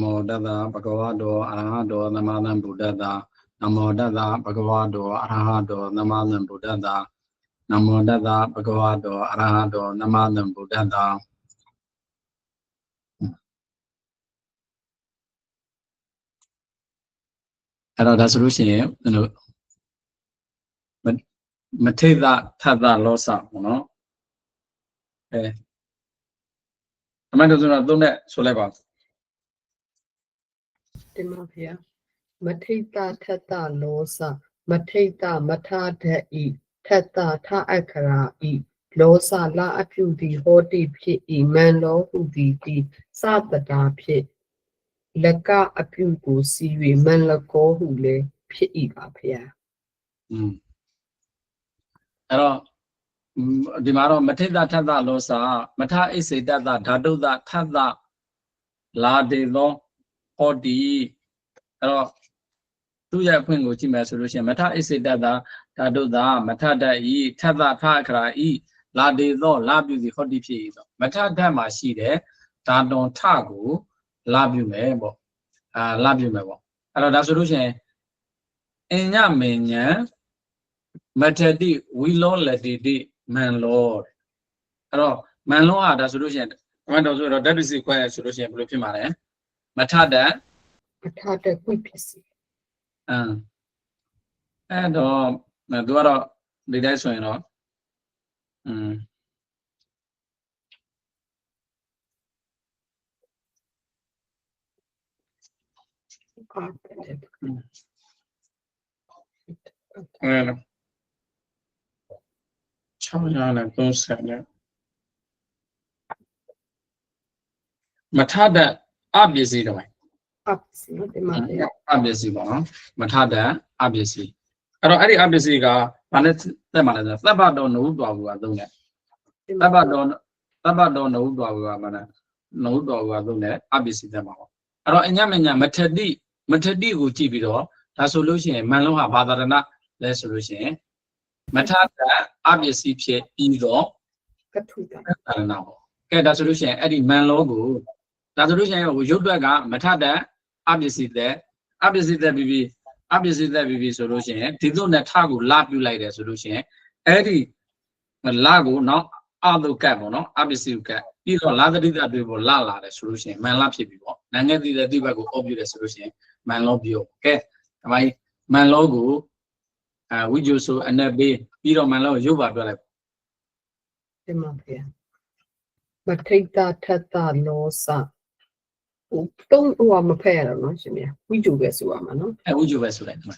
မောတတ္တဘဂဝတောအရဟတောသမ္မာသမ္ဗုဒ္ဓတ္တနမောတတ္တဘဂဝတောအရဟတောသမ္မာသမ္ဗုဒ္ဓတ္တနမောတတ္တဘဂဝတောအရဟတောသမ္မာသမ္ဗုဒ္ဓတ္တအဲ့တော့ဒါဆိုလို့ရှိရင်ကျွန်တော်မမထိတ်တာထပ်တာလောဆပေါ့နော်အဲအမှန်တော့ဆိုတော့သုံးနဲ့ဆိုလိုက်ပါ တင်ပါဗျာမထိတ်တာထက်တာလောစမထိတ်တာမထထက်ဤထက်တာထအခရာဤလောစလာအပြုသည်ဟောတိဖြစ်ဤမန်လောဟုသည်တိစတတာဖြစ်လက်ကအပြုကိုစီ၍မန်လကောဟုလည်းဖြစ်ဤပါဗျာอืมအဲ့တော့ဒီမှာတော့မထိတ်တာထက်တာလောစမထအိစေတတဓာတုတထက်တာလာတေသော ဟောတိအဲ့တော့သူ့ရဲ့အဖွင့်ကိုကြည့်မယ်ဆိုလို့ရှိရင်မထအိစေတ္တဓာတုတ္တမထတ္တဤထတ္တထအခရာဤလာတေသောလာပြုစီဟောတိဖြစ်ဤဆိုမထတ္တမှာရှိတဲ့ဓာတုံထကိုလာပြုမယ်ပေါ့အာလာပြုမယ်ပေါ့အဲ့တော့ဒါဆိုလို့ရှိရင်အညမေညံမထတိဝီလောလတိတိမန်လောတဲ့အဲ့တော့မန်လောဟာဒါဆိုလို့ရှိရင်အမှန်တော့ဆိုတော့ဓာတ်ပစ္စည်းခွဲရဆိုလို့ရှိရင်ဘယ်လိုဖြစ်မှာလဲ မထတတ်မထတဲ့ခွင့်ဖြစ်စီအမ်အဲ့တော့သူကတော့ဒီတိုင်းဆိုရင်တော့อืมပါတဲ့အဲ့တော့630နဲ့မထတတ် အပစ္စည်းတော့အပ်စီတင်ပါဗျာအပစ္စည်းပေါ့နော်မထတဲ့အပစ္စည်းအဲ့တော့အဲ့ဒီအပစ္စည်းကဘာနဲ့သက်မှာလဲဆိုတော့သဗ္ဗတော်နုတော်ဘူးကသုံးတယ်တင်သဗ္ဗပါတော်သဗ္ဗတော်နုတော်ဘူးကမနာနုတော်ဘူးကသုံးတယ်အပစ္စည်းသက်မှာပေါ့အဲ့တော့အညမညမထတိမထတိကိုကြည့်ပြီးတော့ဒါဆိုလို့ရှိရင်မန်လုံးဟာဘာသာရဏလဲဆိုလို့ရှိရင်မထတဲ့အပစ္စည်းဖြစ်ပြီးတော့ကထုတာသာရဏပေါ့ကဲဒါဆိုလို့ရှိရင်အဲ့ဒီမန်လုံးကို ဒါဆိုလို့ရှိရင်ဟိုရုပ်တွက်ကမထတဲ့အပစ္စည်းသက်အပစ္စည်းသက်ပြီးပြီးအပစ္စည်းသက်ပြီးပြီးဆိုလို့ရှိရင်ဒီတို့နဲ့ထကိုလာပြုတ်လိုက်တယ်ဆိုလို့ရှိရင်အဲ့ဒီလာကိုနော်အတုကတ်ပေါ့နော်အပစ္စည်းကတ်ပြီးတော့လာသတိတတွေပေါ်လာလာတယ်ဆိုလို့ရှိရင်မန်လာဖြစ်ပြီပေါ့နာငယ်တည်တဲ့တိဘက်ကိုအော့ပြတယ်ဆိုလို့ရှိရင်မန်လောပြောကဲဒီမိုင်းမန်လောကိုအဲဝိဂျုဆိုအနေပေးပြီးတော့မန်လောကိုရုပ်ပါပြလိုက်တင်ပါဗျာမထိတ်တာထက်တာလောစ ဟိုတုံးဟိုမဖက်ရတော့နော်ရှင်ဗျာဝိဂျူပဲဆိုရမှာနော်အဲဝိဂျုပဲဆိုလိုက်ဒီမှာ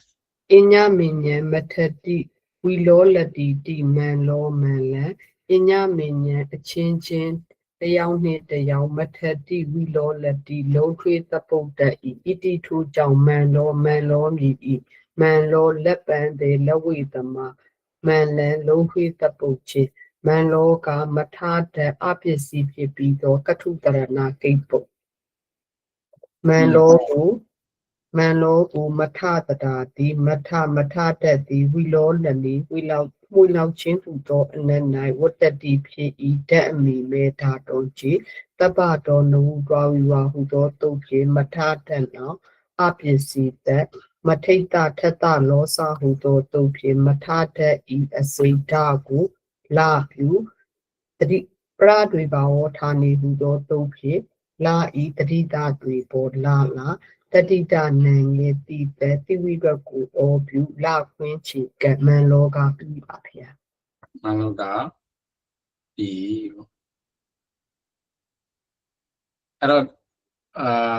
အညမင်ညံမထတိဝီလောလတိတိမန်လောမန်လံအညမင်ညံအချင်းချင်းတယောက်နှင့်တယောက်မထတိဝီလောလတိလုံးထွေးသပုတ်တဤဣတိထိုးကြောင့်မန်လောမန်လောမြည်ဤမန်လောလက်ပံသေးလက်ဝိတမမန်လံလုံးထွေးသပုတ်ချင်းမန်လောကမထတဲ့အပစ္စည်းဖြစ်ပြီးသောကထုတရဏကိပ္ပုတ် မန်လောကိုမန်လောကိုမထတတာတိမထမထတတ်သည်ဝီလောလလီဝီလောက်ဝီလောက်ချင်းဟူသောအနက်၌ဝတ္တတိဖြစ်ဤဓာတ်အမိမေဓာတော်ကြီးတပ္ပတော်နဝတွားဝီဝါဟူသောတုတ်ဖြင့်မထတတ်နောင်အပစ္စည်းသက်မထိတ်တထက်တလောစဟူသောတုတ်ဖြင့်မထတတ်ဤအစိဓာကိုလာပြုတတိပရတွေပါဝဌာနေဟူသောတုတ်ဖြင့် လာဤတတိတာတွေပေါ်လာလာတတိတနံငေတိတတိဝိဘကိုအောပြုလာခွင်းချေကမန်လောကပြီးပါဗျာမန်လောကဒီပေါ့အဲ့တော့အာ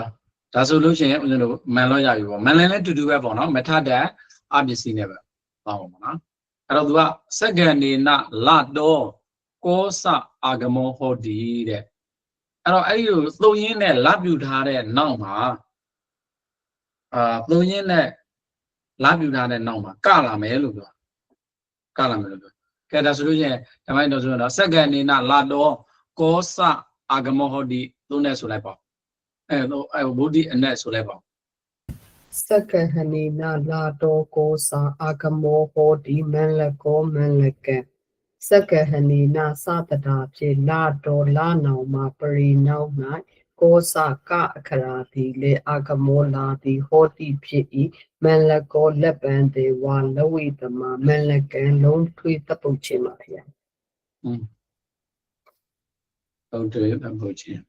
ဒါဆိုလို့ရှိရင်ဦးဇင်းတို့မန်လောရပြီပေါ့မန်လန်လည်းတူတူပဲပေါ့နော်မထတဲ့အပစ္စည်းနဲ့ပဲပါပါပေါ့နော်အဲ့တော့သူကစက္ကဏေနလတောကောစအာဂမောဟောတိတဲ့ အဲ့တော့အဲ့ဒီလိုသုံးရင်းနဲ့လပြူထားတဲ့နောက်မှာအာသုံးရင်းနဲ့လပြူထားတဲ့နောက်မှာကလာမယ်လို့ပြောကလာမယ်လို့ပြောကဲဒါဆိုလို့ရှိရင်ဓမ္မိုင်းတော်ဆိုရင်တော့စက္ကဏေနလတောကောစအာဂမောဟောတိသုံးနဲ့ဆိုလိုက်ပါအဲအဲဘုဒ္ဓအနဲ့ဆိုလိုက်ပါစက္ကဟဏိနာလာတောကောစာအာဂမောဟောတိမန်လကောမန်လကံ စက္ကဟဏိနာသတတာဖြင့်လာတော်လာနောင်မှာပရိနောက်၌ကောစကအခရာတိလေအာဂမောလာတိဟောတိဖြစ်ဤမန်လကောလက်ပံတေဝါလဝိတမမန်လကံလုံးထွေးတပ်ပုတ်ခြင်းပါဗျာဟုတ်တယ်တပုတ်ချင်း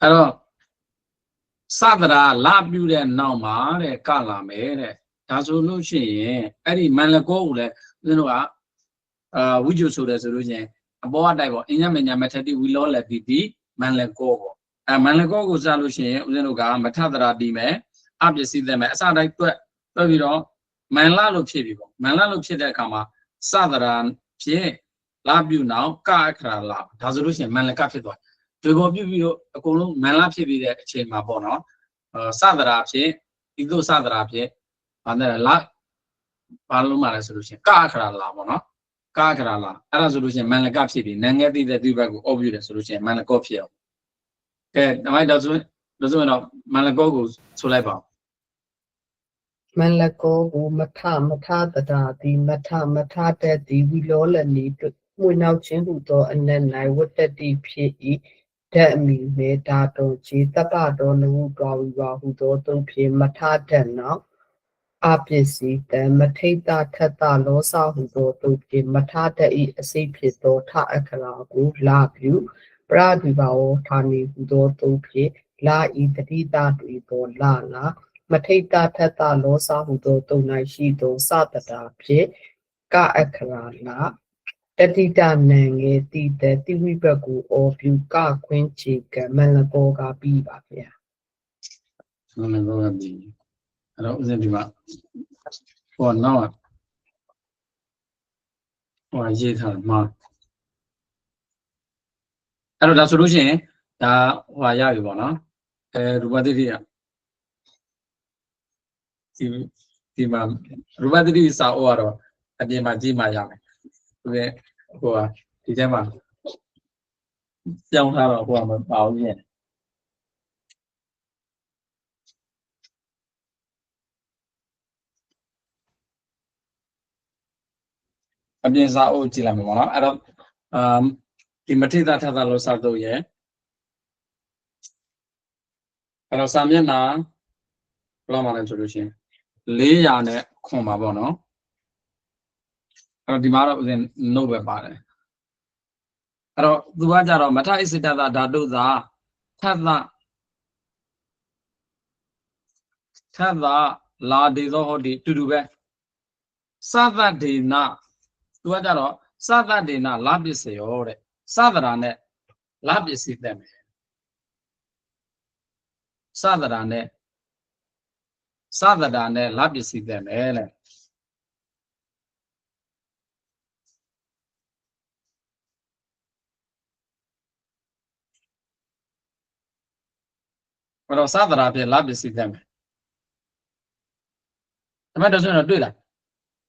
အဲ့တော့စသရာလာပြူတဲ့နောက်မှာတဲ့ကလာမယ်တဲ့ ဒါဆိုလို့ရှိရင်အဲ့ဒီမန်လကောကိုလည်းဦးဇင်းတို့ကအာဝိဇ္ဇုဆိုတယ်ဆိုလို့ရှိရင်အပေါ်အတိုက်ပေါ့အင်းညမညာမထတိဝီလောလက်တိတိမန်လကောပေါ့အဲမန်လကောကိုစလို့ရှိရင်ဦးဇင်းတို့ကမထသရာတီးမယ်အပစ္စည်းသက်မယ်အစတိုင်းတွက်တွက်ပြီးတော့မန်လလို့ဖြစ်ပြီပေါ့မန်လလို့ဖြစ်တဲ့အခါမှာစသရာဖြစ်လာပြုနောက်ကအခရာလာဒါဆိုလို့ရှိရင်မန်လကဖြစ်သွားဒီပေါ်ပြုပြီးတော့အကုန်လုံးမန်လဖြစ်ပြီးတဲ့အချိန်မှာပေါ့နော်အဲစသရာဖြစ်ဒီလိုစသရာဖြစ် ဘာလဲလာဘာလို့မှလဲဆိုလို့ရှိရင်ကအခရာလာပေါ့နော်ကအခရာလာအဲ့ဒါဆိုလို့ရှိရင်မန်လကဖြစ်ပြီးနန်ငယ်သိတဲ့ဒီဘက်ကိုအော့ပြတယ်ဆိုလို့ရှိရင်မန်လကောဖြစ်အောင်ကဲဒါမှတော့ဆိုလို့ဆိုရင်တော့မန်လကောကိုဆိုလိုက်ပါဦးမန်လကောကိုမထမထတတာတိမထမထတဲ့တိဝီလောလနီမှုနောက်ချင်းဟုသောအနက်၌ဝတ္တတိဖြစ်ဤဓာတ်အမိမေတာတော်ခြေတပ္ပတော်နဟုတော်ဝီပါဟုသောသုံးဖြစ်မထတဲ့နောက် အပစ္စည်းတမထိတ်တာထက်တာလောစဟုသောသုံးဖြစ်မထတဲ့ဤအစိတ်ဖြစ်သောထအခရာကိုလာပြုပရဒီပါဝဌာနီဟုသောသုံးဖြစ်လာဤတတိတာတွေသောလာလာမထိတ်တာထက်တာလောစာဟုသောတုံ၌ရှိသောစတတာဖြင့်ကအခရာလာတတိတနံငယ်တိတတိဝိဘကူအောပြုကခွင်းချေကမလကောကပြီးပါဗျာမန်လကောကပြီး အဲ့တော့ဦးဇင်းဒီမှာဟောနောက်ဟောရေးထားမှာအဲ့တော့ဒါဆိုလို့ရှိရင်ဒါဟိုရပြီပေါ့နော်အဲရူပတိတိကဒီဒီမှာရူပတိတိစာအုပ်ကတော့အပြင်မှာကြည့်မှရမယ်သူကဟိုဟာဒီထဲမှာကြောင်းထားတော့ဟိုကမပါဘူးညင် အပြင်စာအုပ်ကြည့်လိုက်မှာပေါ့နော်အဲ့တော့အမ်ဒီမထိတာထတာလို့စာတော့ရဲ့အဲ့တော့စာမျက်နှာဘယ်လောက်မှလဲဆိုလို့ရှိရင်400နဲ့ခွန်ပါပေါ့နော်အဲ့တော့ဒီမှာတော့ဦးဇင်း note ပဲပါတယ်အဲ့တော့သူကကြတော့မထဣစိတတဓာတုသာထသထသလာဒေသောဟောဒီတူတူပဲသသဒေန သူကကြတော့သသဒေနလာပစ္စယောတဲ့သသရာနဲ့လာပစ္စည်းသက်မယ်သသရာနဲ့သသရာနဲ့လာပစ္စည်းသက်မယ်လေအဲ့တော့သသရာဖြင့်လာပစ္စည်းသက်မယ်ဒါမှတော့ဆိုရင်တော့တွေ့လား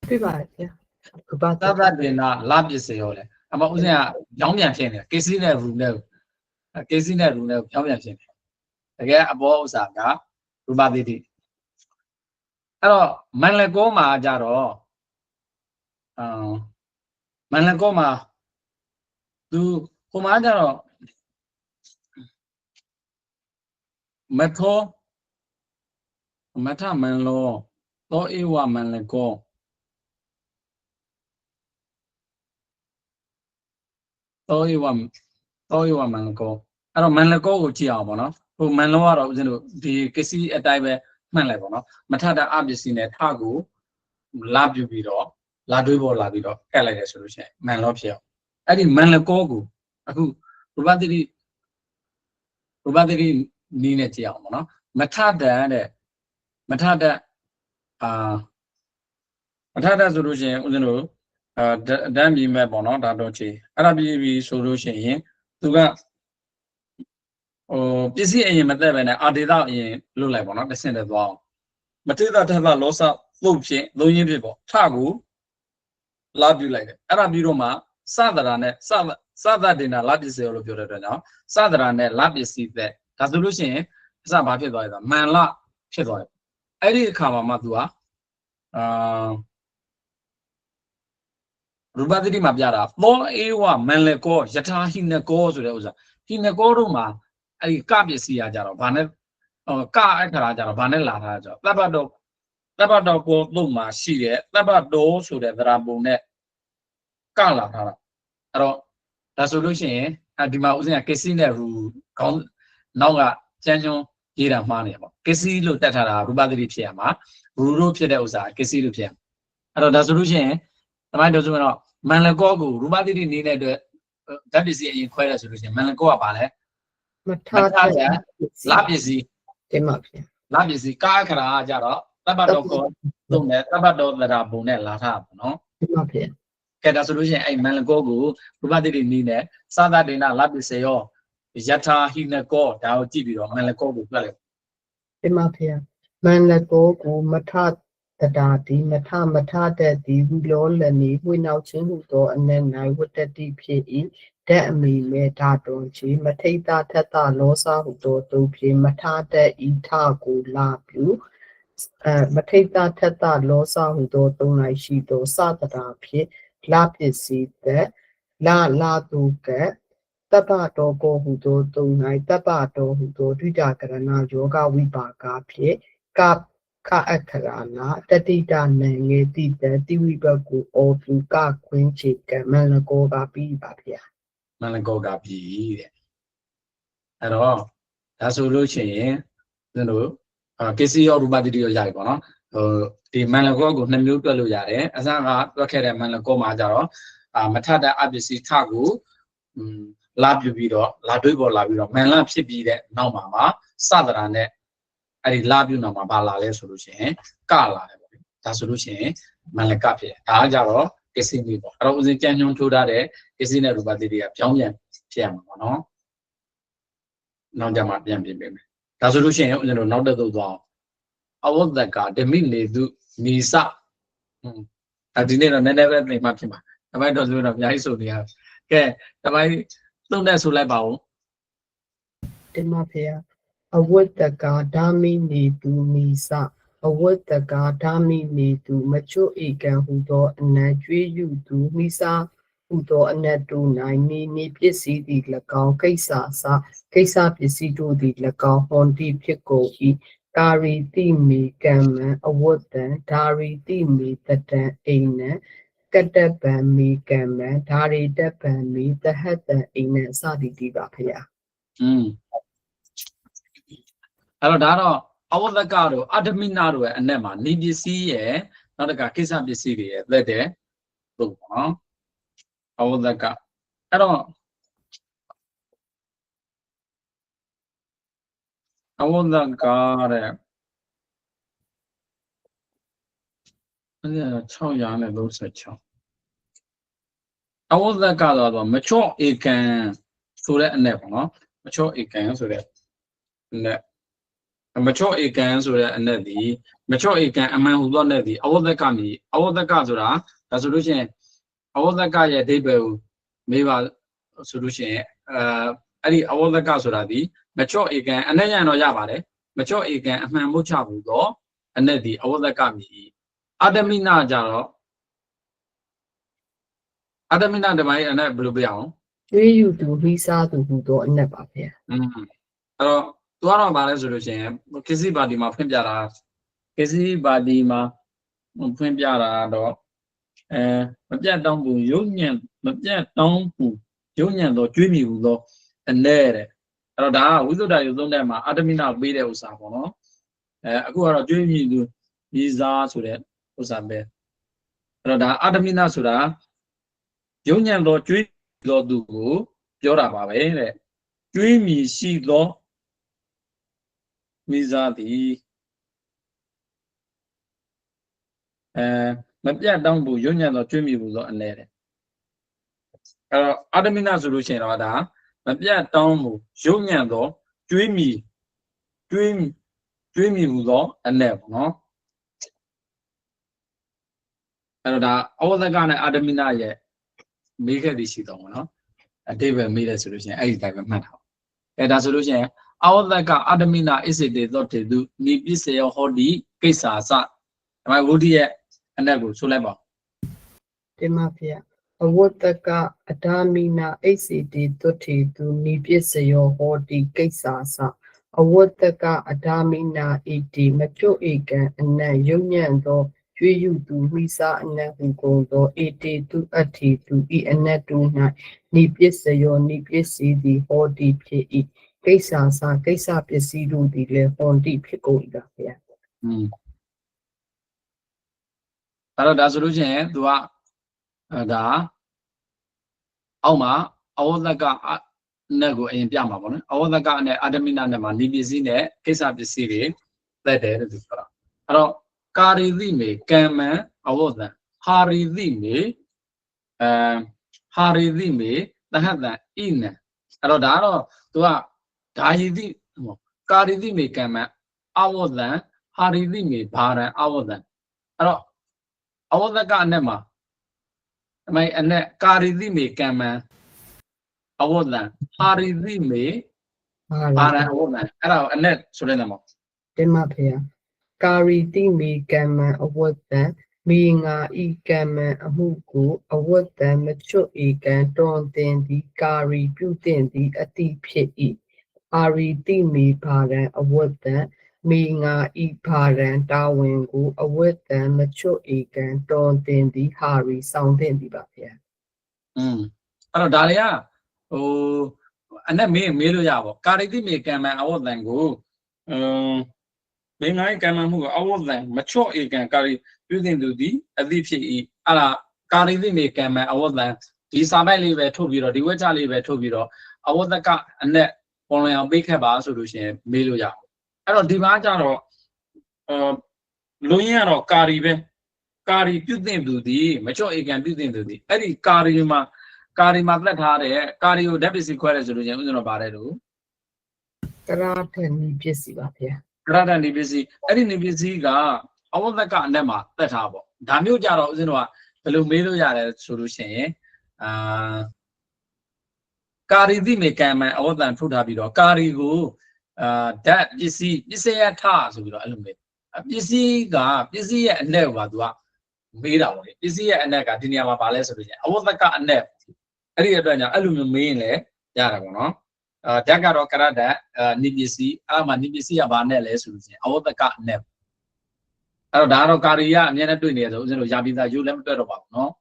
ပြပါဗျာ ဘုဘာသဗ္ဗတေနလာပစ္စယောလေအမဥစဉ်ကကြောင်းပြန်ဖြစ်နေကေစီနဲ့ရူနဲ့ကေစီနဲ့ရူနဲ့ကြောင်းပြန်ဖြစ်နေတကယ်အဘောဥစ္စာကရူပတိတိအဲ့တော့မန်လကောမှာကြတော့အမ်မန်လကောမှာသူဟိုမှာကြတော့မထောမထမန်လောသောဧဝမန်လကော သောဧဝသောဧဝမန်လကောအဲ့တော့မန်လကောကိုကြည့်အောင်ပေါ့နော်ဟိုမန်လောကတော့ဦးဇင်းတို့ဒီကစ္စည်းအတိုင်းပဲမှတ်လိုက်ပေါ့နော်မထတာအပစ္စည်းနဲ့ထကိုလာပြုပြီးတော့လာတွေးပေါ်လာပြီးတော့ကတ်လိုက်တယ်ဆိုလို့ရှိရင်မန်လောဖြစ်အောင်အဲ့ဒီမန်လကောကိုအခုရူပတိရူပတိနီးနဲ့ကြည့်အောင်ပေါ့နော်မထတန်တဲ့မထတအာမထတဆိုလို့ရှိရင်ဦးဇင်းတို့ အဲဒန်းပြီးမဲ့ပေါ့နော်ဒါတော့ချေအဲ့ဒါပြီးပြီဆိုလို့ရှိရင်သူကဟိုပစ္စည်းအရင်မသက်ပဲနဲ့အာဒေတာအရင်လွတ်လိုက်ပေါ့နော်တစ်ဆင့်တည်းသွားအောင်မတိတာထက်တာလောစပုတ်ဖြင့်သုံးရင်းဖြစ်ပေါ့ထကိုလာပြလိုက်တယ်အဲ့ဒါပြီးတော့မှစသရာနဲ့စစသဒေနာလာပစ္စည်းလို့ပြောတဲ့အတွက်ကြောင့်စသရာနဲ့လာပစ္စည်းသက်ဒါဆိုလို့ရှိရင်အစဘာဖြစ်သွားလဲဆိုမန်လဖြစ်သွားတယ်အဲ့ဒီအခါမှာမှသူကအာ ရူပသတိမှာပြတာသောအေဝမန်လေကောယထာဟိနကောဆိုတဲ့ဥစ္စာဟိနကောတို့မှာအဲ့ဒီကပစ္စည်းရကြတော့ဗာနဲ့ဟောကအခရာကြတော့ဗာနဲ့လာထားကြတော့တပ္ပတော်တပ္ပတော်ကိုတို့မှာရှိတဲ့တပ္ပတော်ဆိုတဲ့သရပုံနဲ့ကလာထားတာအဲ့တော့ဒါဆိုလို့ရှိရင်အဒီမှာဥစဉ်ကကစ္စည်းနဲ့ရူခေါင်းနောက်ကကျန်းကျွန်းရေးတာမှားနေပါကစ္စည်းလို့တက်ထားတာရူပသတိဖြစ်ရမှာရူတို့ဖြစ်တဲ့ဥစ္စာကစ္စည်းလို့ဖြစ်ရမှာအဲ့တော့ဒါဆိုလို့ရှိရင်တမိုင်းတို့ဆိုရင်တော့ မန်လကောကိုရူပသတိနေတဲ့အတွက်ဓာတ်ပစ္စည်းအရင်ခွဲရဆိုလို့ရှိရင်မန်လကောကပါလဲမထားမထားရတဲ့လာပစ္စည်းတင်ပါဗျာလာပစ္စည်းကာအခရာကကြတော့တပ္ပတော်ကောသုံးတယ်တပ္ပတော်သရာပုံနဲ့လာထားပါနော်တင်ပါဗျာကဲဒါဆိုလို့ရှိရင်အဲ့မန်လကောကိုရူပသတိနီးနဲ့သာသဒေနလာပစ္စယောယထာဟိနကောဒါကိုကြည့်ပြီးတော့မန်လကောကိုပြတ်လိုက်တင်ပါဗျာမန်လကိုကိုမထ တတာတိမထမထတဲ့ဒီဝီလောလနီဝိနောက်ချင်းဟုသောအနက်၌ဝတ္တတိဖြစ်၏ဓာတ်အမိမေဓာတုံချီမထိတ်တာထက်တာလောစာဟုသောသူဖြစ်မထတဲ့ဤထကိုလာပြုအဲမထိတ်တာထက်တာလောစာဟုသောသုံး၌ရှိသောစတတာဖြစ်လာပစ္စည်းသက်လာလာတုကတပ္ပတော်ကိုဟုသောသုံး၌တပ္ပတော်ဟုသောဒုတာကရဏယောဂဝိပါကဖြစ်က ခအခရာနာတတိတနံငေတိတတိဝိဘကုအောပုကခွင်းချေကမလကောကပြီးပါဗျာမန်လကောကပြီတဲ့အဲ့တော့ဒါဆိုလို့ရှိရင်ကျွန်တော်အာကစ္စည်းရောရူပသတိရောရပြီပေါ့နော်ဟိုဒီမန်လကောကိုနှစ်မျိုးတွက်လို့ရတယ်အစကတွက်ခဲ့တဲ့မန်လကောမှာကြတော့အာမထတဲ့အပစ္စည်းထကိုอืมလာပြပြီးတော့လာတွေးပေါ်လာပြီးတော့မန်လဖြစ်ပြီးတဲ့နောက်မှာမှာစသရာနဲ့ အဲ့ဒီလာပြုနောက်မှာဘာလာလဲဆိုလို့ရှိရင်ကလာတယ်ပေါ့လေဒါဆိုလို့ရှိရင်မန်လကဖြစ်တယ်ဒါကကြတော့ကစ္စည်းမျိုးပေါ့အဲ့တော့ဦးစင်းကြံညွန်ထိုးထားတဲ့ကစ္စည်းနဲ့ရူပသတိကပြောင်းပြန်ဖြစ်ရမှာပေါ့နော်နောက်ကြမှာပြန်ပြင်ပေးမယ်ဒါဆိုလို့ရှိရင်ဦးဇင်းတို့နောက်တစ်သုတ်သွားအောင်အဝတ္တကဓမိလေသူမိစဟွန်းဒါဒီနေ့တော့နည်းနည်းပဲသိမှဖြစ်မှာတမိုင်းတော့ဆိုတော့အများကြီးဆိုနေရကဲတမိုင်းသုံးတဲ့ဆိုလိုက်ပါဦးတင်ပါဗျာ အဝတ္တကာဓာမိနေသူမိစအဝတ္တကာဓာမိနေသူမချွတ်ဧကံဟူသောအနံကျွေးယူသူမိစာဟူသောအနတ်တို့၌မိမိပစ္စည်းသည်၎င်းကိစ္စစကိစ္စပစ္စည်းတို့သည်၎င်းဟွန်တိဖြစ်ကုန်၏ကာရီတိမိကမ္မံအဝတ္တံဓာရီတိမိတတံအိနံကတ္တပံမိကမ္မံဓာရီတပံမိတဟတံအိနံစသည်တည်းပါဗျာอืม အဲ့တော့ဒါတော့အဝတ္တကတို့အတ္တမိနာတို့ရဲ့အနက်မှာနေပစ္စည်းရဲ့နောက်တစ်ခါကိစ္စပစ္စည်းတွေရဲ့သက်တဲ့လို့ပေါ့နော်အဝတ္တကအဲ့တော့အဝတ္တကတဲ့အဲ့600နဲ့36အဝတ္တကတော့မချော့ဧကံဆိုတဲ့အနက်ပေါ့နော်မချော့ဧကံဆိုတဲ့အနက် မချော့ဧကံဆိုတဲ့အနက်ဒီမချော့ဧကံအမှန်ဟူသောအနက်ဒီအဝတ္တကမီအဝတ္တကဆိုတာဒါဆိုလို့ရှိရင်အဝတ္တကရဲ့အဓိပ္ပာယ်ကိုမေးပါဆိုလို့ရှိရင်အဲအဲ့ဒီအဝတ္တကဆိုတာဒီမချော့ဧကံအနက်ရံတော့ရပါတယ်မချော့ဧကံအမှန်မဟုတ်ချဘူးတော့အနက်ဒီအဝတ္တကမီအတ္တမိနာကြတော့အတ္တမိနာတမိုင်းအနက်ဘယ်လိုပြအောင်ကျွေးယူသူမိစားသူဟူသောအနက်ပါဗျာอืมအဲ့တော့ သူကတော့ဗာလဲဆိုလို့ရှိရင်ကစ္စည်းပါတီမှာဖွင့်ပြတာကစ္စည်းပါတီမှာဖွင့်ပြတာတော့အဲမပြတ်တောင်းဘူးရုပ်ညံမပြတ်တောင်းဘူးရုပ်ညံတော့ကျွေးမိဘူးတော့အနေတဲ့အဲ့တော့ဒါကဝိသုဒ္ဓရုပ်သုံးတဲ့မှာအာတမိနာပေးတဲ့ဥစ္စာပေါ့နော်အဲအခုကတော့ကျွေးမိသူဤစားဆိုတဲ့ဥစ္စာပဲအဲ့တော့ဒါအာတမိနာဆိုတာရုပ်ညံတော့ကျွေးတော့သူကိုပြောတာပါပဲတဲ့ကျွေးမြည်ရှိသော မိစားသည်အဲမပြတ်တောင်းဘူးရွညံ့သောကျွေးမြည်ဘူးသောအနေတဲ့အဲတော့အာတမိနာဆိုလို့ရှိရင်တော့ဒါမပြတ်တောင်းဘူးရွညံ့သောကျွေးမြည်ကျွေးကျွေးမြည်ဘူးသောအနေပေါ့နော်အဲတော့ဒါအဝဒကနဲ့အာတမိနာရဲ့မိခဲ့သည်ရှိတော့ပေါ့နော်အတိပဲမေးတယ်ဆိုလို့ရှိရင်အဲ့ဒီတိုင်းပဲမှတ်ထား။အဲဒါဆိုလို့ရှိရင် အဝဒကအတမိနာအစ္စေတေသောတေသူနိပစ္စယောဟောတိကိစ္ဆာစဒါမှဝုဒိရဲ့အနက်ကိုဆိုလိုက်ပါဦးတင်ပါဗျာအဝတ္တကအဒါမိနာအိစီတိတုထေသူနိပစ္စယောဟောတိကိစ္ဆာသအဝတ္တကအဒါမိနာဣတိမကျွတ်ဧကံအနံယုံညံ့သောကျွေးယူသူမိစားအနံဟုကုန်သောဧတေသူအတ္ထိသူဤအနတ္တု၌နိပစ္စယောနိပစ္စည်းသည်ဟောတိဖြစ်၏ ကိစ္ဆာသကိစ္စပစ္စည်းတို့သည်လည်းဟောတိဖြစ်ကုန်၏ပါဗျာ อืมအဲ့တော့ဒါဆိုလို့ရှိရင် तू ကအဲဒါအောက်မှာအဝဒကအနဲ့ကိုအရင်ပြမှာပေါ့နော်အဝဒကနဲ့အာဒမိနနဲ့မှာနိပစ္စည်းနဲ့ကိစ္စပစ္စည်းတွေသက်တယ်လို့သူပြောတာအဲ့တော့ကာရီသိမေကမ္မံအဝဒံဟာရီသိမေအဲဟာရီသိမေတဟတံဣနံအဲ့တော့ဒါကတော့ तू က ဒါယီသိဟိုကာရီသိမေကမ္မံအဝဒံဟာရီသိမေဘာရံအဝဒံအဲ့တော့အဝဒကအနဲ့မှာအမိုင်အနဲ့ကာရီသိမေကမ္မံအဝဒံဟာရီသိမေဟာဘာရံလားအဝဒံအဲ့ဒါကိုအနဲ့ဆိုတဲ့နေမှာတင်မဖေယကာရီတိမီကမ္မံအဝတ္တံမိငါဤကမ္မံအမှုကိုအဝတ္တံမချွတ်ဧကံတွန်တင်သည်ကာရီပြုတင်သည်အတိဖြစ်၏ အာရီတိမီဘာရံအဝတ္တံမိငါဤဘာရံတာဝန်ကိုအဝတ္တံမချွတ်ဧကံတွန်တင်သည်ဟာရီဆောင်တင်သည်ပါဗျာอืมအဲ့တော့ဒါတွေကဟိုအနဲ့မေးမေးလို့ရပါဘောကာရီတိမေကမ္မံအဝဒံကိုအမ်ဘင်္ဂိုင်းကမ္မံမှုကိုအဝဒံမချော့ဧကံကာရီပြုတင်သူသည်အသိဖြစ်၏အဲ့ဒါကာရီတိမေကမ္မံအဝဒံဒီစာပိုက်လေးပဲထုတ်ပြီးတော့ဒီဝက်ချလေးပဲထုတ်ပြီးတော့အဝဒကအနဲ့ ပေါ်လွင်အောင်ပေးခဲ့ပါဆိုလို့ရှိရင်မေးလို့ရအောင်အဲ့တော့ဒီမှာကျတော့အလူရင်းကတော့ကာရီပဲကာရီပြုတင်သူသည်မချော့ဧကံပြုတင်သူသည်အဲ့ဒီကာရီမှာကာရီမှာသက်ထားတဲ့ကာရီကိုဓာတ်ပစ္စည်းခွဲတယ်ဆိုလို့ချင်းဥစဉ်တော့ပါတယ်လို့ကရာထနီပစ္စည်းပါဗျာကရတန်ဒီပစ္စည်းအဲ့ဒီနေပစ္စည်းကအဝဒကအနက်မှာသက်ထားပေါ့ဒါမျိုးကြတော့ဥစဉ်တော့ဘယ်လိုမေးလို့ရတယ်ဆိုလို့ရှိရင်အာ ကာရီတိမေကံမန်အဝဒန်ထုတ်ထားပြီးတော့ကာရီကိုအာဓာတ်ပစ္စည်းပစ္စယထဆိုပြီးတော့အဲ့လိုမေးပစ္စည်းကပစ္စည်းရဲ့အနက်ကသူကမေးတာပေါ့လေပစ္စည်းရဲ့အနက်ကဒီနေရာမှာဗာလဲဆိုလို့ရှိရင်အဝဒကအနက်အဲ့ဒီအတွက်ကြောင့်အဲ့လိုမျိုးမေးရင်လည်းရတယ်ပေါ့နော်အာဓာတ်ကတော့ကရဒတ်အာနိပစ္စည်းအဲ့မှာနိပစ္စည်းကဘာနဲ့လဲဆိုလို့ရှိရင်အဝတ္တကနဲ့အဲ့တော့ဒါကတော့ကာရီကအမြဲတမ်းတွေ့နေရဆိုဦးဇင်းတို့ယာပိသာယူလည်းမတွေ့တော့ပါဘူးနော်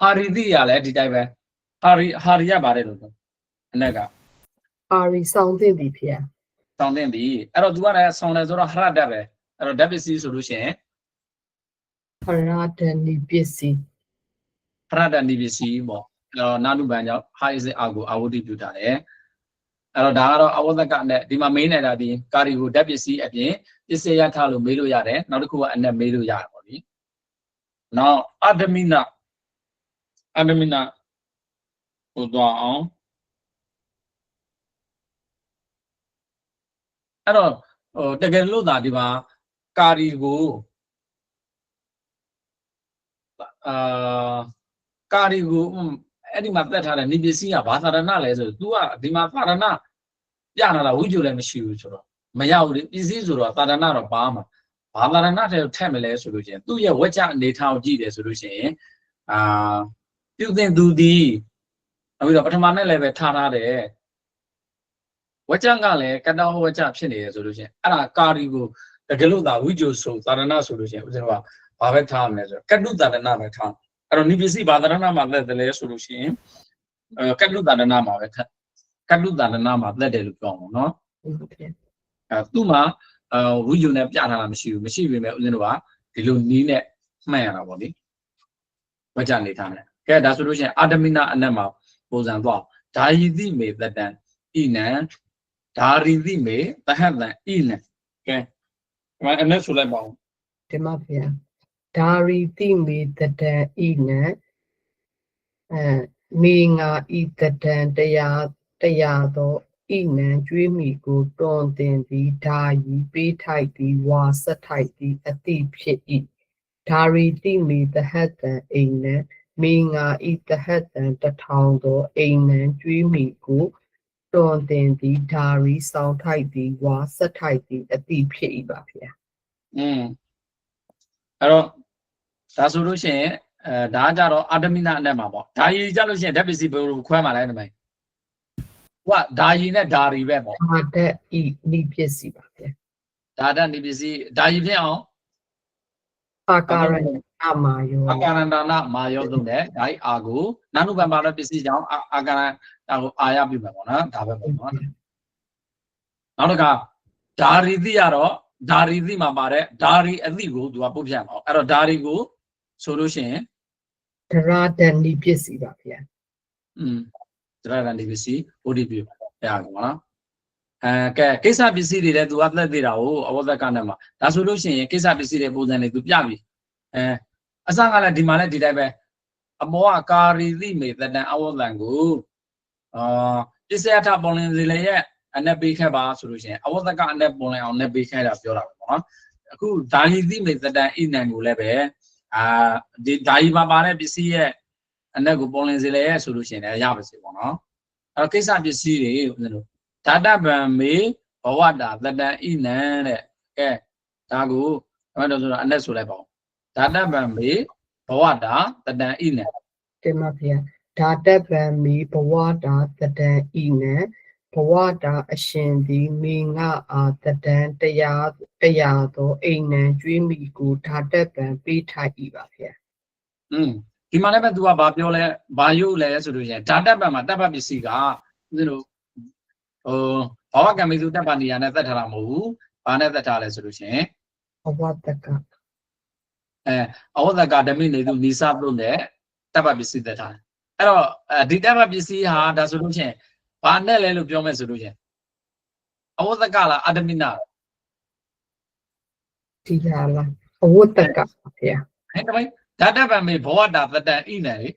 ဟာရီတိရလည်းဒီတိုင်းပဲ ဟာရီဟာရီရပါတယ်လို့ဆိုအနက်ကအာရီဆောင်တင်သည်ဗျာတောင်းတင်ပြီအဲ့တော့ तू ကလည်းဆောင်းတယ်ဆိုတော့ဟရဒတ်ပဲအဲ့တော့ဓာတ်ပစ္စည်းဆိုလို့ရှိရင်ကရာထနီပစ္စည်းဟရဒတ်နိပစ္စည်းပေါ့အဲ့တော့နာနုဘန်ကြောင့်ဟာဣစေအာကိုအာဝတိပြုတာတယ်အဲ့တော့ဒါကတော့အဝတ္တကနဲ့ဒီမှာမေးနေတာဒီကာရီကိုဓာတ်ပစ္စည်းအပြင်ပစ္စယထလို့မေးလို့ရတယ်နောက်တစ်ခုကအနက်မေးလို့ရတယ်ပေါ့လေနောက်အဒမိနအဒမိန ဟိုတော့အောင်အဲ့တော့ဟိုတကယ်လို့သာဒီမှာကာရီကိုအာကာရီကိုอืมအဲ့ဒီမှာတက်ထားတဲ့နေပစ္စည်းကဘာသာရဏလဲဆိုတော့ तू ကဒီမှာသာရဏပြလာတာဝိဇ္ဇုလည်းမရှိဘူးဆိုတော့မရဘူးလေပစ္စည်းဆိုတော့သာရဏတော့ပါမှာဘာသာရဏတဲ့ထက်မလဲဆိုလို့ချင်းသူ့ရဲ့ဝကြအနေထားကိုကြည့်တယ်ဆိုလို့ရှိရင်အာပြုသင်သူဒီ နောက်ပြီးတော့ပထမနဲ့လည်းပဲထားထားတယ်ဝကြကလည်းကတ္တဟဝကြဖြစ်နေတယ်ဆိုလို့ချင်းအဲ့ဒါကာရီကိုတကယ်လို့သာဝိဇ္ဇုဆိုသာရဏဆိုလို့ချင်းဦးဇင်းကဘာပဲထားမလဲဆိုတော့ကတ္တုသာရဏပဲထားအဲ့တော့နိပစ္စည်းဘာသာရဏမှာလက်တယ်လဲဆိုလို့ရှိရင်အဲကတ္တုသာရဏမှာပဲထက်ကတ္တုသာရဏမှာလက်တယ်လို့ပြောအောင်နော်ဟုတ်ဗျာအဲသူ့မှာအဲဝိဂျုံနဲ့ပြထားတာမရှိဘူးမရှိပေမဲ့ဦးဇင်းတို့ကဒီလိုနီးနဲ့မှတ်ရတာပေါ့လေဝကြနေထားတယ်ကဲဒါဆိုလို့ရှိရင်အာတမိနာအနက်မှာ ပုံစံသွားဓာယိတိမေတတံဣနံဓာရိတိမေတဟတံဣနံကဲဒီမှာအနက်ဆိုလိုက်ပါဦးဒီမှာဗျာဒါရီတိမေတတံဤနံအဲမေငါဤတတံတရားတရားသောဤနံကျွေးမိကိုတွန်တင်သည်ဓာယီပေးထိုက်သည်ဝါဆက်ထိုက်သည်အတိဖြစ်၏ဒါရီတိမေတဟတံအိနံ မေငါဤတဟတံတထောင်သောအိနံကျွေးမိကိုတွန်တင်သည်ဓာရီဆောင်ထိုက်သည်ဝါဆက်ထိုက်သည်အတိဖြစ်၏ပါဗျာอืมအဲ့တော့ဒါဆိုလို့ရှိရင်အဲဒါကကြတော့အာတမိနာအနက်မှာပေါ့ဓာယီကြလို့ရှိရင်ဓာတ်ပစ္စည်းဘယ်လိုခွဲမှာလဲဒီမိုင်းဟိုကဓာယီနဲ့ဓာရီပဲပေါ့ဓာတက်ဤနိပစ္စည်းပါဗျာဓာတနေပစ္စည်းဓာယီဖြစ်အောင် အာကာရဏအမာယောအာကာရန္တနာမာယောသုံးတယ်ဓာယီအာကိုနာနုပံပါတဲ့ပစ္စည်းကြောင့်အာအာကာရတာကိုအာရပြုမယ်ပေါ့နော်ဒါပဲပေါ့နော်နောက်တစ်ခါဓာရီတိကတော့ဓာရီတိမှာပါတဲ့ဓာရီအတိကိုသူကပုတ်ဖြတ်မှာအဲ့တော့ဓာရီကိုဆိုလို့ရှိရင်ဒရာတက်နိပစ္စည်းပါဗျာอืมသရဂန်ဒီပစ္စည်း ODP ရအောင်နော် အဲကဲကိစ္စပစ္စည်းတွေလည်း तू အသက်သေးတာကိုအဝဇက်ကနဲ့မှာဒါဆိုလို့ရှိရင်ကိစ္စပစ္စည်းတွေပုံစံတွေ तू ပြပြီအဲအစကလည်းဒီမှာလည်းဒီတိုင်းပဲအမောကကာရီတိမေတတန်အဝဇန်ကိုအာပစ္စယထပုံလင်းစီလည်းရဲ့အနက်ပေးခဲ့ပါဆိုလို့ရှိရင်အဝဇက်ကအနက်ပုံလင်းအောင်နဲ့ပေးခဲ့တာပြောတာပေါ့နော်အခုဓာယီတိမေတတန်ဣနံကိုလည်းပဲအာဒီဓာယီမှာပါတဲ့ပစ္စည်းရဲ့အနက်ကိုပုံလင်းစေလေရဲ့ဆိုလို့ရှိရင်လည်းရပါစေပေါ့နော်အဲ့တော့ကိစ္စပစ္စည်းတွေဦးဇင်းတို့ ဓာတဗံမေဘဝတာတတံဣနံတဲ့ကဲဒါကိုအဲ့တော့ဆိုတော့အနက်ဆိုလိုက်ပါဦးဓာတဗံမေဘဝတာတတံဣနံ တင်ပါဗျာဓာတက်ဗံမီဘဝတာတတံဤနံဘဝတာအရှင်သည်မိငါအာတတံတရားတရားသောအိမ်နံကျွေးမိကိုဓာတက်ဗံပေးထိုက်ဤပါဗျာ อืมဒီမှာလည်းပဲ तू ကဘာပြောလဲဘာယုတ်လဲဆိုလို့ရှိရင်ဓာတဗံမှာတပ်ပတ်ပစ္စည်းကဦးဇင်းတို့ ဟိုဘဝကံမေစုတပ်ပနေရနဲ့သက်ထားတာမဟုတ်ဘူးဘာနဲ့သက်ထားလဲဆိုလို့ရှိရင်ဘဝတကအဲအဝဇကဓမိနေသူနိစပ်လို့နဲ့တပ်ပတ်ပစ္စည်းသက်ထားတယ်အဲ့တော့အဲဒီတပ်ပတ်ပစ္စည်းဟာဒါဆိုလို့ချင်းဘာနဲ့လဲလို့ပြောမယ်ဆိုလို့ချင်းအဝဇကလားအဒမိနာဒီလာလားအဝတကပါဗျာဟဲ့တမိုင်းဓာတပံမေဘောတာတတန်ဣနံလေ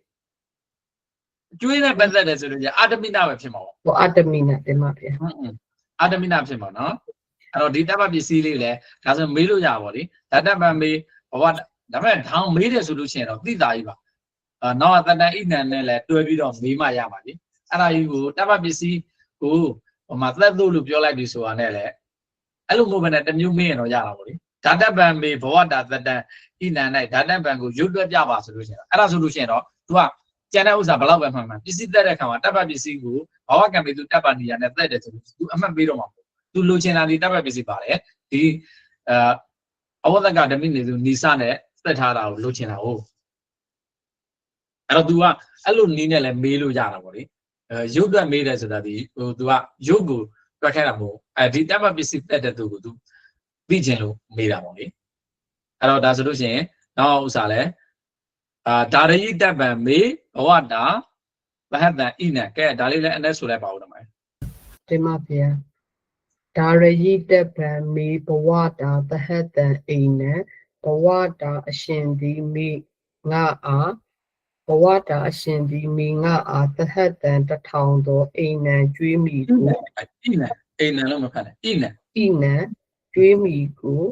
ကျွေးနဲ့ပတ်သက်တယ်ဆိုလို့ချင်းအဒမိနာပဲဖြစ်မှာပေါ့ဘောအတ္တမိနာတင်ပါဗျာဟွန်းဟွန်းအဒမိနာဖြစ်မှာနော်အဲ့တော့ဒီတပ်ပတ်ပစ္စည်းလေးလေဒါဆိုမေးလို့ရပါဗောလေဓာတပံမေဘောတာဒါပေမဲ့ထောင်မေးတယ်ဆိုလို့ချင်းတော့သိတာကြီးပါအာနောတတန်ဣနံနဲ့လည်းတွဲပြီးတော့မေးမှရပါလေအဲ့ဒါကြီးကိုတပ်ပပစ္စည်းကိုဟိုမှာသက်လို့လို့ပြောလိုက်ပြီဆိုတာနဲ့လေအဲ့လိုမဟုတ်ဘဲနဲ့တစ်မျိုးမင်းရင်တော့ရတာပေါ့လေဓာတပံမေဘဝတာသတ္တံဣနံ၌ဓာတပံကိုရွတ်တွက်ပြပါဆိုလို့ရှိရင်အဲ့ဒါဆိုလို့ရှိရင်တော့ तू က ကျန်တဲ့ဥစ္စာဘယ်လောက်ပဲမှန်မှန်ပစ္စည်းသက်တဲ့ခါမှာတပ်ပပစ္စည်းကိုဘဝကံမေသူတပ်ပနေရနဲ့သက်တယ်ဆိုလို့ तू အမှတ်ပေးတော့မှာပေါ့ तू လိုချင်တာဒီတပ်ပပစ္စည်းပါတယ်ဒီအာအဝဒကဓမိနေသူနိစနဲ့သက်ထားတာကိုလိုချင်တာဟုတ်အဲ့တော့ तू ကအဲ့လိုနီးနဲ့လည်းမေးလို့ရတာပေါ့လေ အဲရုပ်တွက်မေးတယ်ဆိုတာဒီဟို तू ကရုပ်ကိုတွက်ခဲတာမဟုတ်အဲဒီတပ်မပစ္စည်းတက်တဲ့သူကို तू သိချင်လို့မေးတာပေါ့လေအဲ့တော့ဒါဆိုလို့ရှိရင်နောက်ဥစ္စာလဲ အာဒါရယိတပ်ပံမေဘဝတာဘဟတံဣနံကဲဒါလေးလည်းအနက်ဆိုလိုက်ပါဦးတော့မယ်တင်ပါဗျာဒါရယိတဗံမီဘဝတာသဟတံအိမ်နံဘဝတာအရှင်သည်မိငါအားဘဝတာအရှင်သည်မိငါအားသဟတံတထောင်သောအိမ်နံကျွေးမိကိုဣနံအိနံလို့မဖတ်နဲ့ဣနံဤနံကျွေးမိကို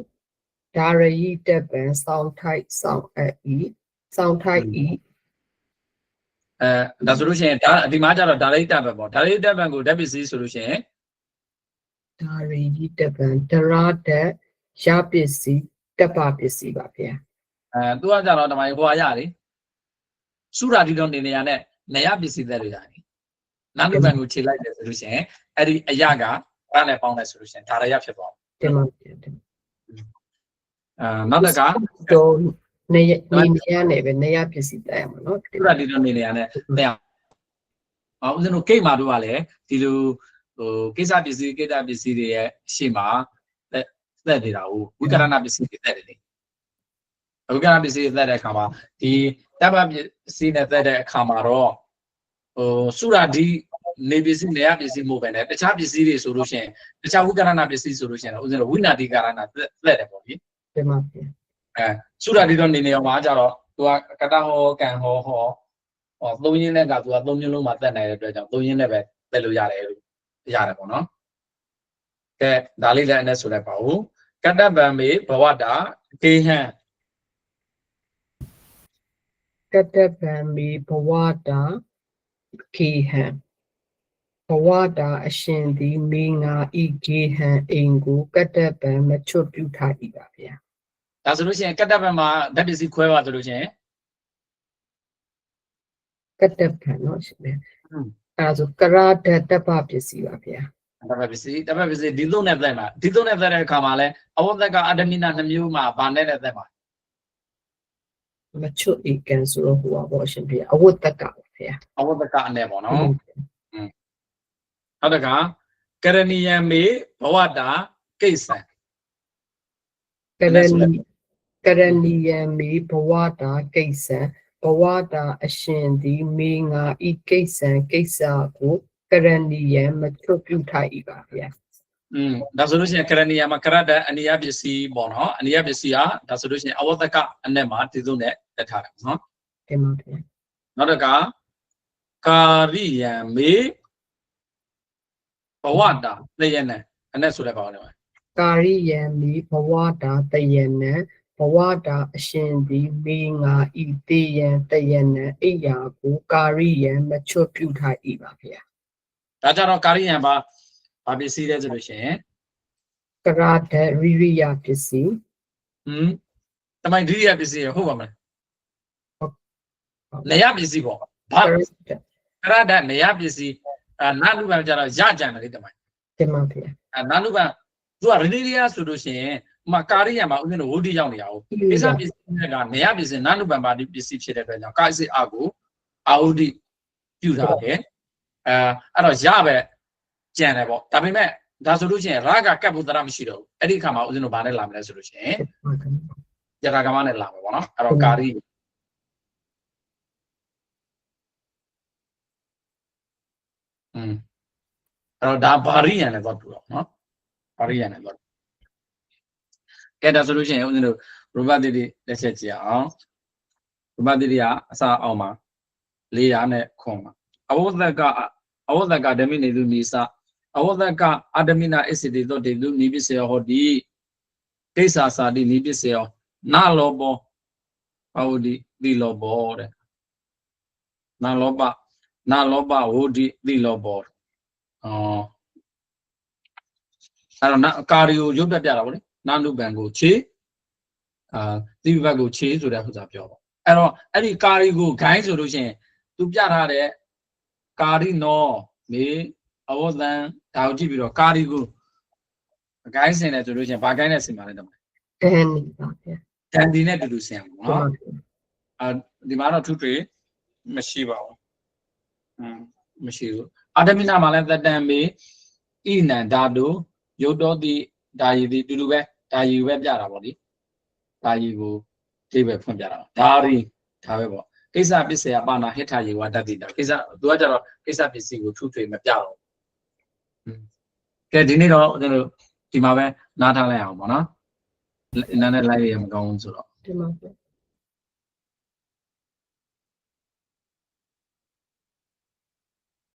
ဒါရယိတဗံစောင်းထိုက်စောင်းအပ် ဤစောင်းထိုက်ဤအဲဒါဆိုလို့ရှိရင်ဒါဒီမှာကျတော့ဒါရိတတပ်ပံပေါ့ဒါရိတတပ်ပံကိုဓာတ်ပစ္စည်းဆိုလို့ရှိရင်ဒါရယိတဗံဒရာတရပစ္စည်းတပပစ္စည်းပါဗျာအဲသူကကြတော့ဓမ္မကြီးဟိုဟာရလေစုရာဒီတော်နေနေရနဲ့နေရပစ္စည်းသက်တွေရတယ်နာမည်ပံကိုခြေလိုက်တယ်ဆိုလို့ရှိရင်အဲ့ဒီအရာကဘာနဲ့ပေါင်းတယ်ဆိုလို့ရှိရင်ဒါရရဖြစ်သွားတင်ပါဗျာတင်အဲနောက်တစ်ခါတော့ နေရနေနေရနေပဲနေရပစ္စည်းတိုင်မှာနော်စုရာဒီတော်နေနေရနဲ့တဲ့အောင်ဦးဇင်းတို့ကိတ်မာတို့ကလည်းဒီလိုဟိုကိစ္စပစ္စည်းကိစ္စပစ္စည်းတွေရဲ့ရှေ့မှာသက်သက်နေတာကိုဝိကရဏပစ္စည်းတွေသက်တယ်လေဝိကရဏပစ္စည်းတွေသက်တဲ့အခါမှာဒီတပ္ပပစ္စည်းနဲ့သက်တဲ့အခါမှာတော့ဟိုစုရာဒီနေပစ္စည်းနေရပစ္စည်းမဟုတ်ပဲねတခြားပစ္စည်းတွေဆိုလို့ရှိရင်တခြားဝိကရဏပစ္စည်းဆိုလို့ရှိရင်တော့ဦးဇင်းတို့ဝိနာတိကာရဏသက်တယ်ပေါ့လေတင်ပါဗျာ အဲစုရာဒီတော့နေနေအောင်မှာကြတော့သူကကတဟောကံဟောဟောဟောသုံးရင်းနဲ့ကသူကသုံးမျိုးလုံးမှာတက်နိုင်တဲ့အတွက်ကြောင့်သုံးရင်းနဲ့ပဲတက်လို့ရတယ်လို့ရတယ်ပေါ့နော်ကဲဒါလေးလည်းအနေဆိုလိုက်ပါဦးကတ္တဗံမေဘဝတာကေဟံကတ္တဗံမီဘဝတာခေဟံဘဝတာအရှင်သည်မိငါဤခေဟံအိမ်ကိုကတ္တဗံမချွတ်ပြုထား၏ပါဗျာ ဒါဆိုလို့ရှိရင်ကတ္တဗံမှာဓာတ်ပစ္စည်းခွဲပါဆိုလို့ရှိရင်ကတ္တဖန်နော်ရှင်ဗျာอืมအဲဒါဆိုကရာဓာတ်တပ္ပပစ္စည်းပါဗျာတပတ်ပစ္စည်းတပတ်ပစ္စည်းဒီသုံးနဲ့သက်မှာဒီသုံးနဲ့သက်တဲ့အခါမှာလဲအဝတ္တကအဒမိနာနှမျိုးမှာဗာနဲ့နဲ့သက်မှာမချွတ်ဧကန်ဆိုတော့ဟိုပါပေါ့ရှင်ဗျာအဝတ်တက်ကပါဗျာအဝတ္တကအနဲ့ပေါ့နော်နောက်တစ်ခါကရဏီယံမေဘဝတာကိစ္စံကရဏီ ကရဏီယံမေဘဝတာကိစ္စံဘဝတာအရှင်သည်မေငါဤကိစ္စံကိစ္စကိုကရဏီယံမချွတ်ပြုထား၏ပါဗျာอืมဒါဆိုလို့ရှိရင်ကရဏီယံမှာကရတ္တအနိယပစ္စည်းပေါ့နော်အနိယပစ္စည်းဟာဒါဆိုလို့ရှိရင်အဝတ္တကအနဲ့မှာဒီသုံးနဲ့တက်ထားတယ်နော်တင်ပါဗျာနောက်တစ်ခါကာရိယံမေဘဝတာသိရနဲ့အနဲ့ဆိုတဲ့ပါအောင်လေကာရိယံမေဘဝတာတယနံ ဘဝတာအရှင်သည်မေငါဤတေယံတယနံအိယာကိုကာရိယံမချွတ်ပြုထား၏ပါဗျာဒါကြတော့ကာရိယံပါဘာပစ္စည်းလဲဆိုလို့ရှိရင်ကရာဒရိရိယပစ္စည်းဟမ်တမိုင်ဒိရိယပစ္စည်းရဟုတ်ပါမလားနေရပစ္စည်းပေါ့ဘာကရာဒကရဒနေရပစ္စည်းအာနာနုပံကြတော့ရကြံတယ်လေတမိုင်တင်ပါဗျာအာနာနုပံသူကရဏိရိယဆိုလို့ရှိရင်ဥ မာကာရိယံမှာဥစဉ်တော့ဝုဒ္ဓရောက်နေရအောင်ပိဿပစ္စည်းတွေကနေရပစ္စည်းနာနုပံပါတိပစ္စည်းဖြစ်တဲ့အတွက်ကြောင့်ကာယစိအကိုအာဟုဒိပြုထားတယ်အဲအဲ့တော့ရပဲကြံတယ်ပေါ့ဒါပေမဲ့ဒါဆိုလို့ရှိရင်ရာဂကပ်ဖို့တရမရှိတော့ဘူးအဲ့ဒီအခါမှာဥစဉ်တော့ဗာနဲ့လာမလဲဆိုလို့ရှိရင်ယထာကမနဲ့လာမယ်ပေါ့နော်အဲ့တော့ကာရိอืมအဲ့တော့ဒါဘာရိယံလည်းတော့တူတော့နော်ဘာရိယံလည်းတော့ ကဲဒါဆိုလို့ရှိရင်ဦးဇင်းတို့ရူပတိတိလက်ချက်ကြည့်အောင်ရူပတိတိကအစာအောင်မှာ400နဲ့ခွန်မှာအဝဇ္ဇကအဝဇ္ဇကဓမိနေသူနိစအဝဇ္ဇကအဓမိနာအစ္စတိသောတေလူနိပစ္စယောဟောတိဒိဋ္ဌာစာတိနိပစ္စယောနာလောဘောဟောတိသီလောဘောတဲ့နာလောဘနာလောဘဝုဒိသီလောဘောအော်အဲ့တော့နာကာရီကိုရုပ်တက်ပြတာဗောလေ နာနုပံကိုခြေအာသီဝဘတ်ကိုခြေဆိုတဲ့ဥစ္စာပြောပါအဲ့တော့အဲ့ဒီကာရီကိုဂိုင်းဆိုလို့ရှိရင်သူပြထားတဲ့ကာရီနောမေအဝဇံဒါကိုကြည့်ပြီးတော့ကာရီကိုဂိုင်းစင်တယ်ဆိုလို့ရှိရင်ဘာဂိုင်းနဲ့စင်ပါလဲတော့ဒန်နီပါဗျာဒန်ဒီနဲ့တူတူစင်အောင်တင်နော်ပါဗျာအာဒီမှာတော့ထုထွေမရှိပါဘူးอืมမရှိဘူးအာတမိနာမှာလည်းသက်တံမေဣနံဓာတုယုတ်တော်တိဓာယီတိတူတူပဲ ဓာယီပဲပြတာပေါ့လေဓာယီကိုဒီပဲဖွင့်ပြတာပါဓာရီဒါပဲပေါ့ကိစ္စပစ္စယပါဏဟိထယေဝတတ္တိတာကိစ္စသူကကြတော့ကိစ္စပစ္စည်းကိုထုထွေမပြတော့ဘူးကဲဒီနေ့တော့ကျွန်တော်ဒီမှာပဲနားထားလိုက်အောင်ပေါ့နော်နားနဲ့လိုက်ရမကောင်းဘူးဆိုတော့တင်ပါဗျာ